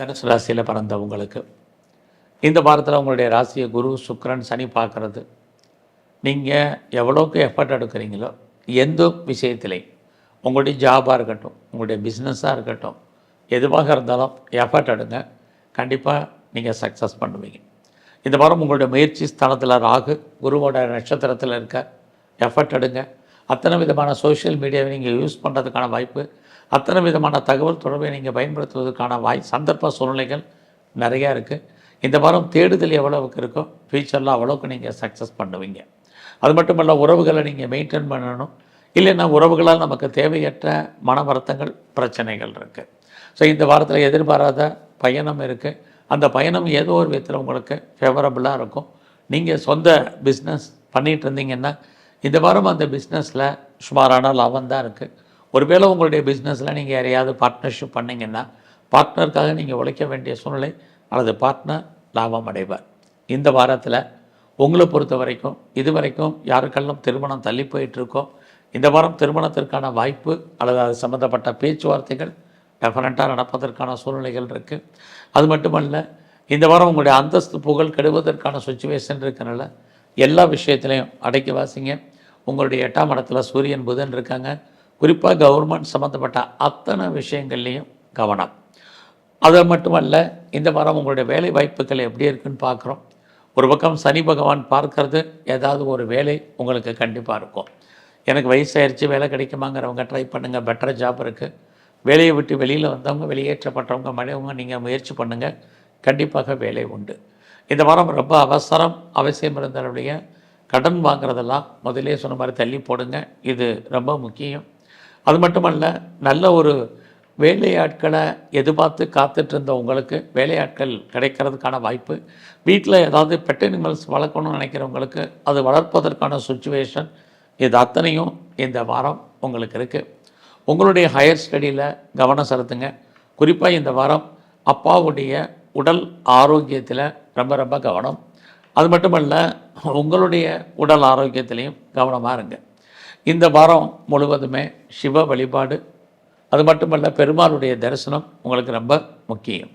தனுசு ராசியில் பிறந்தவங்களுக்கு இந்த வாரத்தில் உங்களுடைய ராசியை குரு சுக்கரன் சனி பார்க்குறது நீங்கள் எவ்வளோக்கு எஃபர்ட் எடுக்கிறீங்களோ எந்த விஷயத்திலையும் உங்களுடைய ஜாபாக இருக்கட்டும் உங்களுடைய பிஸ்னஸாக இருக்கட்டும் எதுவாக இருந்தாலும் எஃபர்ட் எடுங்க. கண்டிப்பாக நீங்கள் சக்ஸஸ் பண்ணுவீங்க. இந்த வாரம் உங்களுடைய முயற்சி ஸ்தானத்தில் ராகு குருவோட நட்சத்திரத்தில் இருக்க எஃபர்ட் எடுங்க. அத்தனை விதமான சோஷியல் மீடியாவை நீங்கள் யூஸ் பண்ணுறதுக்கான வாய்ப்பு அத்தனை விதமான தகவல் தொடர்பை நீங்கள் பயன்படுத்துவதற்கான வாய் சந்தர்ப்ப சூழ்நிலைகள் நிறையா இருக்குது இந்த வாரம் தேடுதல் எவ்வளவுக்கு இருக்கோ ஃபியூச்சரில் அவ்வளோக்கு நீங்கள் சக்ஸஸ் பண்ணுவீங்க. அது மட்டுமல்ல உறவுகளை நீங்கள் மெயின்டைன் பண்ணணும். இல்லைன்னா உறவுகளால் நமக்கு தேவையற்ற மன வருத்தங்கள் பிரச்சனைகள் இருக்குது ஸோ இந்த வாரத்தில் எதிர்பாராத பயணம் இருக்குது அந்த பயணம் ஏதோ ஒரு விதத்தில் உங்களுக்கு ஃபேவரபுளாக இருக்கும். நீங்கள் சொந்த பிஸ்னஸ் பண்ணிகிட்டு இருந்தீங்கன்னா இந்த வாரம் அந்த பிஸ்னஸில் சுமாரான லாபம் தான் இருக்குது ஒருவேளை உங்களுடைய பிஸ்னஸில் நீங்கள் யாரையாவது பார்ட்னர்ஷிப் பண்ணிங்கன்னா பார்ட்னருக்காக நீங்கள் உழைக்க வேண்டிய சூழ்நிலை அல்லது பார்ட்னர் லாபம் அடைவார். இந்த வாரத்தில் உங்களை பொறுத்த வரைக்கும் இது வரைக்கும் யாருக்கெல்லாம் திருமணம் தள்ளி போயிட்டுருக்கோ இந்த வாரம் திருமணத்திற்கான வாய்ப்பு அல்லது அது சம்மந்தப்பட்ட பேச்சுவார்த்தைகள் டெஃபனட்டாக நடப்பதற்கான சூழ்நிலைகள் இருக்குது அது மட்டுமல்ல இந்த வாரம் உங்களுடைய அந்தஸ்து புகழ் கெடுவதற்கான சுச்சுவேஷன் இருக்கிறனால எல்லா விஷயத்திலையும் அடக்கி வாசிங்க. உங்களுடைய எட்டாம் இடத்துல சூரியன் புதன் இருக்காங்க. குறிப்பாக கவர்மெண்ட் சம்மந்தப்பட்ட அத்தனை விஷயங்கள்லேயும் கவனம். அது மட்டுமல்ல இந்த வாரம் உங்களுடைய வேலை வாய்ப்புகள் எப்படி இருக்குன்னு பார்க்குறோம். ஒரு பக்கம் சனி பகவான் பார்க்கறது ஏதாவது ஒரு வேலை உங்களுக்கு கண்டிப்பாக இருக்கும். எனக்கு வயசாயிருச்சு வேலை கிடைக்குமாங்கிறவங்க ட்ரை பண்ணுங்கள் பெட்டர் ஜாப் இருக்குது வேலையை விட்டு வெளியில் வந்தவங்க வெளியேற்றப்பட்டவங்க மழைவங்க நீங்கள் முயற்சி பண்ணுங்கள் கண்டிப்பாக வேலை உண்டு. இந்த வாரம் ரொம்ப அவசரம் அவசியம் இருந்தவருடைய கடன் வாங்குறதெல்லாம் முதலே சொன்ன மாதிரி தள்ளி போடுங்க. இது ரொம்ப முக்கியம். அது மட்டுமல்ல நல்ல ஒரு வேலையாட்களை எதிர்பார்த்து காத்துட்ருந்த உங்களுக்கு வேலையாட்கள் கிடைக்கிறதுக்கான வாய்ப்பு வீட்டில் ஏதாவது பெட் அனிமல்ஸ் வளர்க்கணும்னு நினைக்கிறவங்களுக்கு அது வளர்ப்பதற்கான சுச்சுவேஷன் இது அத்தனையும் இந்த வாரம் உங்களுக்கு இருக்குது உங்களுடைய ஹையர் ஸ்டடியில் கவனம் செலுத்துங்க. குறிப்பாக இந்த வாரம் அப்பாவுடைய உடல் ஆரோக்கியத்தில் ரொம்ப ரொம்ப கவனம். அது மட்டுமல்ல உங்களுடைய உடல் ஆரோக்கியத்திலையும் கவனமாக இருங்க. இந்த வாரம் முழுவதுமே சிவ வழிபாடு. அது மட்டுமல்ல பெருமாளுடைய தரிசனம் உங்களுக்கு ரொம்ப முக்கியம்.